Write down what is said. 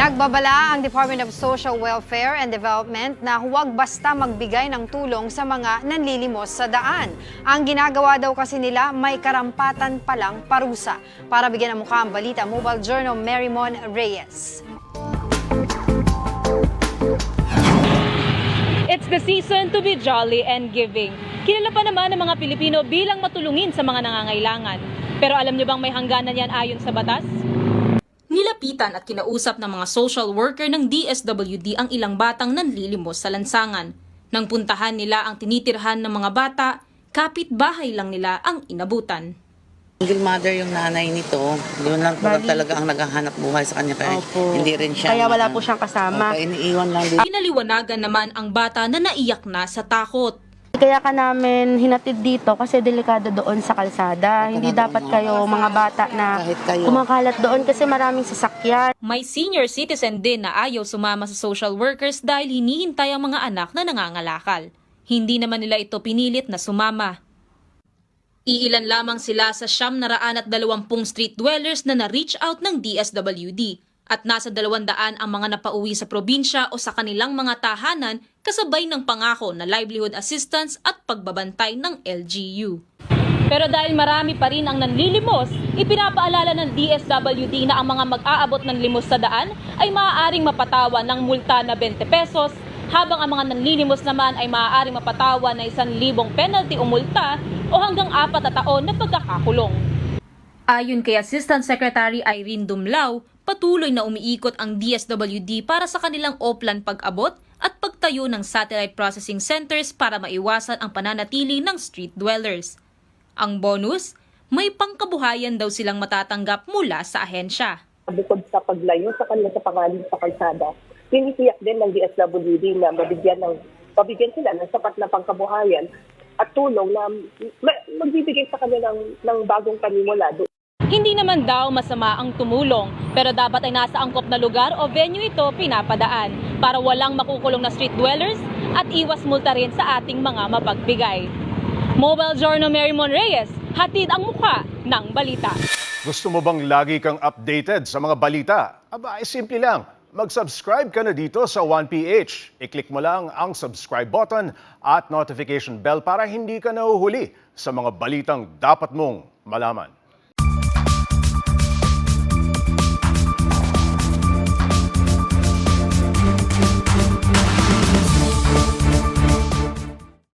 Nagbabala ang Department of Social Welfare and Development na huwag basta magbigay ng tulong sa mga nanlilimos sa daan. Ang ginagawa daw kasi nila may karampatan palang parusa. Para bigyan ng mukha ang balita, Mobile Journal Marymon Reyes. It's the season to be jolly and giving. Kilala pa naman ng mga Pilipino bilang matulungin sa mga nangangailangan. Pero alam niyo bang may hangganan yan ayon sa batas? Nilapitan at kinausap ng mga social worker ng DSWD ang ilang batang nanlilimos sa lansangan. Nang puntahan nila ang tinitirhan ng mga bata, kapit-bahay lang nila ang inabutan. Single mother yung nanay nito. Yun lang po Bali- talaga ang naghahanap buhay sa kanya. Kaya Opo. hindi rin siya. Kaya wala po siyang kasama. Kaya iniiwan lang din. Pinaliwanagan naman ang bata na naiyak na sa takot. Kaya ka namin hinatid dito kasi delikado doon sa kalsada. Baka Hindi dapat kayo mga bata na kayo. kumakalat doon kasi maraming sasakyan. May senior citizen din na ayaw sumama sa social workers dahil hinihintay ang mga anak na nangangalakal. Hindi naman nila ito pinilit na sumama. Iilan lamang sila sa siyam na raan at dalawampung street dwellers na na-reach out ng DSWD at nasa dalawandaan ang mga napauwi sa probinsya o sa kanilang mga tahanan kasabay ng pangako na livelihood assistance at pagbabantay ng LGU. Pero dahil marami pa rin ang nanlilimos, ipinapaalala ng DSWD na ang mga mag-aabot ng limos sa daan ay maaaring mapatawa ng multa na 20 pesos, habang ang mga nanlilimos naman ay maaaring mapatawa na 1,000 penalty o multa o hanggang apat na taon na pagkakakulong. Ayon kay Assistant Secretary Irene Dumlao, patuloy na umiikot ang DSWD para sa kanilang Oplan pag-abot at pagtayo ng satellite processing centers para maiwasan ang pananatili ng street dwellers. Ang bonus, may pangkabuhayan daw silang matatanggap mula sa ahensya. bukod sa paglayo sa kanila sa pangalan sa kalsada, tinitiyak din ng DSWD na mabigyan ng mabigyan sila ng sapat na pangkabuhayan at tulong na ma- magbibigay sa kanila ng, ng bagong panimula Hindi naman daw masama ang tumulong, pero dapat ay nasa angkop na lugar o venue ito pinapadaan para walang makukulong na street dwellers at iwas multa rin sa ating mga mapagbigay. Mobile Journal Marymon Reyes, hatid ang mukha ng balita. Gusto mo bang lagi kang updated sa mga balita? Aba, ay simple lang. Mag-subscribe ka na dito sa 1PH. I-click mo lang ang subscribe button at notification bell para hindi ka nahuhuli sa mga balitang dapat mong malaman.